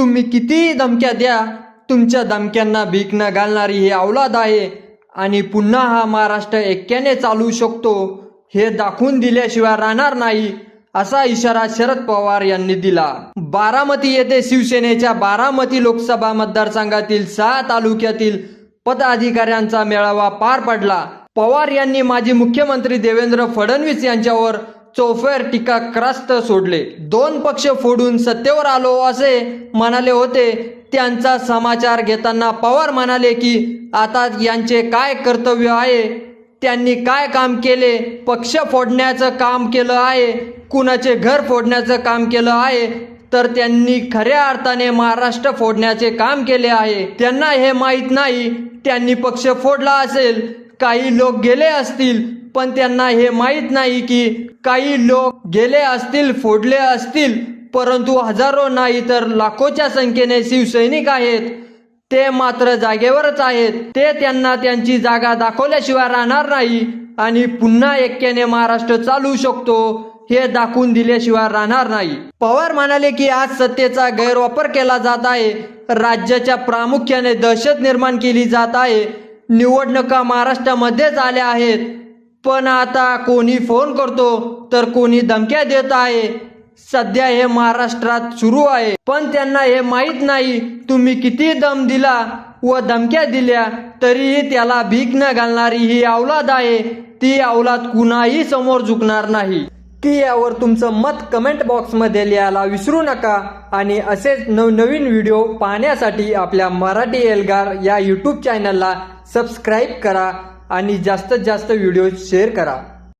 तुम्ही कितीही धमक्या द्या तुमच्या धमक्यांना भीक न घालणारी ही अवलाद आहे. आणि पुन्हा हा महाराष्ट्र एक्क्याने चालू शकतो हे दाखवून दिल्याशिवाय राहणार नाही असा इशारा शरद पवार यांनी दिला. बारामती येथे शिवसेनेच्या बारामती लोकसभा मतदारसंघातील सहा तालुक्यातील पदाधिकाऱ्यांचा मेळावा पार पडला. पवार यांनी माजी मुख्यमंत्री देवेंद्र फडणवीस यांच्यावर चौफेर टीकाग्रास्त सोडले. दोन पक्ष फोडून सत्तेवर आलो असे म्हणाले होते. त्यांचा समाचार घेताना पवार म्हणाले की आता यांचे काय कर्तव्य आहे? त्यांनी काय काम केले? पक्ष फोडण्याचं काम केलं आहे? कुणाचे घर फोडण्याचं काम केलं आहे? तर त्यांनी खऱ्या अर्थाने महाराष्ट्र फोडण्याचे काम केले आहे. त्यांना हे माहीत नाही. त्यांनी पक्ष फोडला असेल. काही लोक गेले असतील. पण त्यांना हे माहीत नाही की काही लोक गेले असतील फोडले असतील परंतु हजारो नाही तर लाखोच्या संख्येने शिवसैनिक आहेत. ते मात्र जागेवरच आहेत. ते त्यांना त्यांची जागा दाखवल्याशिवाय राहणार नाही आणि पुन्हा एक्याने महाराष्ट्र चालू शकतो हे दाखवून दिल्याशिवाय राहणार नाही. पवार म्हणाले की आज सत्तेचा गैरवापर केला जात आहे. राज्याच्या प्रामुख्याने दहशत निर्माण केली जात आहे. निवडणुका महाराष्ट्रामध्येच आल्या आहेत. पण आता कोणी फोन करतो तर कोणी धमक्या देत आहे. सध्या हे महाराष्ट्रात सुरू आहे. पण त्यांना हे माहीत नाही तुम्ही किती दम दिला व धमक्या दिल्या तरीही त्याला भीक न घालणारी ही अवलाद आहे. ती अवलाद कुणाही समोर झुकणार नाही. की यावर तुमचं मत कमेंट बॉक्समध्ये लिहायला विसरू नका. आणि असेच नवनवीन व्हिडिओ पाहण्यासाठी आपल्या मराठी एल्गार या यूट्यूब चॅनलला सबस्क्राईब करा. आणि जास्तीत जास्त व्हिडिओ शेअर करा.